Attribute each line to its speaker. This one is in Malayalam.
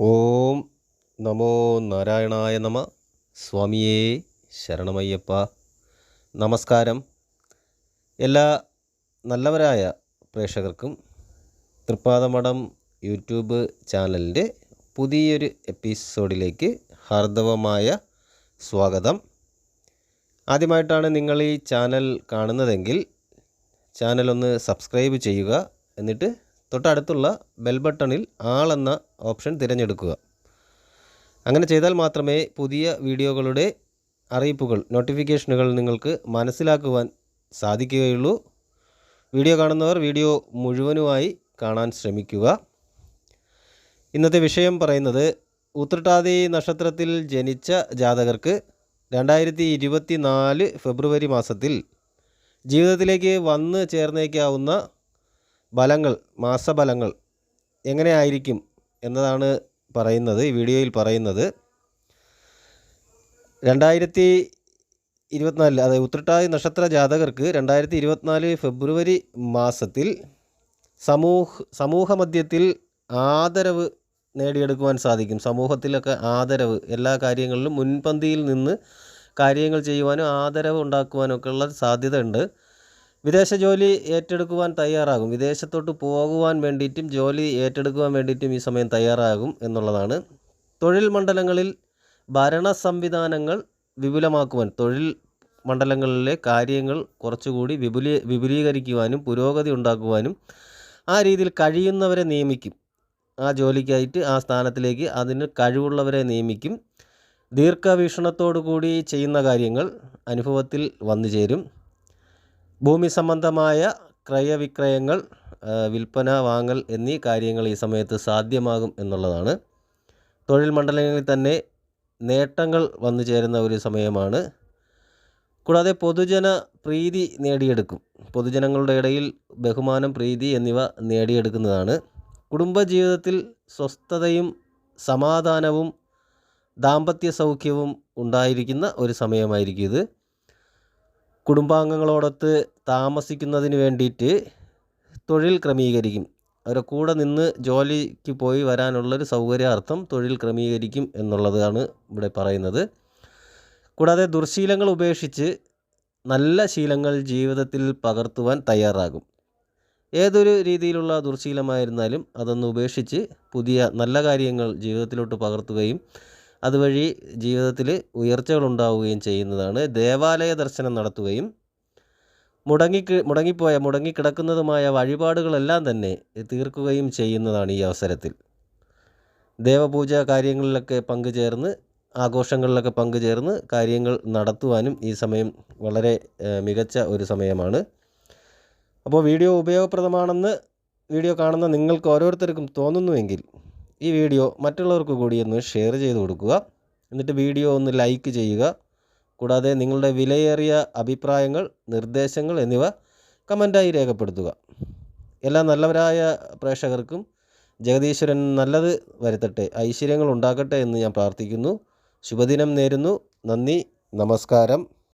Speaker 1: ഓം നമോ നാരായണായ നമ. സ്വാമിയേ ശരണമയ്യപ്പ. നമസ്കാരം. എല്ലാ നല്ലവരായ പ്രേക്ഷകർക്കും തൃപ്പാദമഠം യൂട്യൂബ് ചാനലിന്റെ പുതിയൊരു എപ്പിസോഡിലേക്ക് ഹാർദവമായ സ്വാഗതം. ആദ്യമായിട്ടാണ് നിങ്ങൾ ഈ ചാനൽ കാണുന്നതെങ്കിൽ ചാനലൊന്ന് സബ്സ്ക്രൈബ് ചെയ്യുക എന്നിട്ട് തൊട്ടടുത്തുള്ള ബെൽ ബട്ടണിൽ ആൾ എന്ന ഓപ്ഷൻ തിരഞ്ഞെടുക്കുക. അങ്ങനെ ചെയ്താൽ മാത്രമേ പുതിയ വീഡിയോകളുടെ അറിയിപ്പുകൾ നോട്ടിഫിക്കേഷനുകൾ നിങ്ങൾക്ക് മനസ്സിലാക്കുവാൻ സാധിക്കുകയുള്ളൂ. വീഡിയോ കാണുന്നവർ വീഡിയോ മുഴുവനുമായി കാണാൻ ശ്രമിക്കുക. ഇന്നത്തെ വിഷയം പറയുന്നത് ഉത്രട്ടാതി നക്ഷത്രത്തിൽ ജനിച്ച ജാതകർക്ക് രണ്ടായിരത്തി ഇരുപത്തി നാല് ഫെബ്രുവരി മാസത്തിൽ ജീവിതത്തിലേക്ക് വന്ന് ചേർന്നേക്കാവുന്ന ഫലങ്ങൾ മാസഫലങ്ങൾ എങ്ങനെയായിരിക്കും എന്നതാണ് പറയുന്നത് ഈ വീഡിയോയിൽ പറയുന്നത്. രണ്ടായിരത്തി ഇരുപത്തിനാലിൽ അതായത് ഉത്രട്ടാതി നക്ഷത്ര ജാതകർക്ക് രണ്ടായിരത്തി ഇരുപത്തിനാല് ഫെബ്രുവരി മാസത്തിൽ സമൂഹ സമൂഹ മധ്യത്തിൽ ആദരവ് നേടിയെടുക്കുവാൻ സാധിക്കും. സമൂഹത്തിലൊക്കെ ആദരവ് എല്ലാ കാര്യങ്ങളിലും മുൻപന്തിയിൽ നിന്ന് കാര്യങ്ങൾ ചെയ്യുവാനും ആദരവ് ഉണ്ടാക്കുവാനും ഒക്കെ ഉള്ള സാധ്യത ഉണ്ട് വിദേശ ജോലി ഏറ്റെടുക്കുവാൻ തയ്യാറാകും. വിദേശത്തോട്ട് പോകുവാൻ വേണ്ടിയിട്ടും ജോലി ഏറ്റെടുക്കുവാൻ വേണ്ടിയിട്ടും ഈ സമയം തയ്യാറാകും എന്നുള്ളതാണ്. തൊഴിൽ മണ്ഡലങ്ങളിൽ ഭരണ സംവിധാനങ്ങൾ വിപുലമാക്കുവാൻ തൊഴിൽ മണ്ഡലങ്ങളിലെ കാര്യങ്ങൾ കുറച്ചുകൂടി വിപുലീ വിപുലീകരിക്കുവാനും പുരോഗതി ഉണ്ടാക്കുവാനും ആ രീതിയിൽ കഴിയുന്നവരെ നിയമിക്കും. ആ ജോലിക്കായിട്ട് ആ സ്ഥാനത്തിലേക്ക് അതിന് കഴിവുള്ളവരെ നിയമിക്കും. ദീർഘവീക്ഷണത്തോടു കൂടി ചെയ്യുന്ന കാര്യങ്ങൾ അനുഭവത്തിൽ വന്നു ചേരും. ഭൂമി സംബന്ധമായ ക്രയവിക്രയങ്ങൾ വിൽപ്പന വാങ്ങൽ എന്നീ കാര്യങ്ങൾ ഈ സമയത്ത് സാധ്യമാകും എന്നുള്ളതാണ്. തൊഴിൽ മണ്ഡലങ്ങളിൽ തന്നെ നേട്ടങ്ങൾ വന്നു ചേരുന്ന ഒരു സമയമാണ്. കൂടാതെ പൊതുജന പ്രീതി നേടിയെടുക്കും. പൊതുജനങ്ങളുടെ ഇടയിൽ ബഹുമാനം പ്രീതി എന്നിവ നേടിയെടുക്കുന്നതാണ്. കുടുംബജീവിതത്തിൽ സ്വസ്ഥതയും സമാധാനവും ദാമ്പത്യ സൗഖ്യവും ഉണ്ടായിരിക്കുന്ന ഒരു സമയമായിരിക്കും ഇത്. കുടുംബാംഗങ്ങളോടൊത്ത് താമസിക്കുന്നതിന് വേണ്ടിയിട്ട് തൊഴിൽ ക്രമീകരിക്കും. അവരെ കൂടെ നിന്ന് ജോലിക്ക് പോയി വരാനുള്ളൊരു സൗകര്യാർത്ഥം തൊഴിൽ ക്രമീകരിക്കും എന്നുള്ളതാണ് ഇവിടെ പറയുന്നത്. കൂടാതെ ദുർശീലങ്ങൾ ഉപേക്ഷിച്ച് നല്ല ശീലങ്ങൾ ജീവിതത്തിൽ പകർത്തുവാൻ തയ്യാറാകും. ഏതൊരു രീതിയിലുള്ള ദുർശീലമായിരുന്നാലും അതൊന്ന് ഉപേക്ഷിച്ച് പുതിയ നല്ല കാര്യങ്ങൾ ജീവിതത്തിലോട്ട് പകർത്തുകയും അതുവഴി ജീവിതത്തിൽ ഉയർച്ചകൾ ഉണ്ടാവുകയും ചെയ്യുന്നതാണ്. ദേവാലയ ദർശനം നടത്തുകയും മുടങ്ങി മുടങ്ങിപ്പോയ മുടങ്ങിക്കിടക്കുന്നതുമായ വഴിപാടുകളെല്ലാം തന്നെ തീർക്കുകയും ചെയ്യുന്നതാണ് ഈ അവസരത്തിൽ. ദേവപൂജ കാര്യങ്ങളിലൊക്കെ പങ്കുചേർന്ന് ആഘോഷങ്ങളിലൊക്കെ പങ്കുചേർന്ന് കാര്യങ്ങൾ നടത്തുവാനും ഈ സമയം വളരെ മികച്ച ഒരു സമയമാണ്. അപ്പോൾ വീഡിയോ ഉപയോഗപ്രദമാണെന്ന് വീഡിയോ കാണുന്ന നിങ്ങൾക്ക് ഓരോരുത്തർക്കും തോന്നുന്നുവെങ്കിൽ ഈ വീഡിയോ മറ്റുള്ളവർക്ക് കൂടി ഒന്ന് ഷെയർ ചെയ്ത് കൊടുക്കുക. എന്നിട്ട് വീഡിയോ ഒന്ന് ലൈക്ക് ചെയ്യുക. കൂടാതെ നിങ്ങളുടെ വിലയേറിയ അഭിപ്രായങ്ങൾ നിർദ്ദേശങ്ങൾ എന്നിവ കമന്റായി രേഖപ്പെടുത്തുക. എല്ലാ നല്ലവരായ പ്രേക്ഷകർക്കും ജഗദീശ്വരൻ നല്ലത് വരുത്തട്ടെ ഐശ്വര്യങ്ങൾ ഉണ്ടാക്കട്ടെ എന്ന് ഞാൻ പ്രാർത്ഥിക്കുന്നു. ശുഭദിനം നേരുന്നു. നന്ദി. നമസ്കാരം.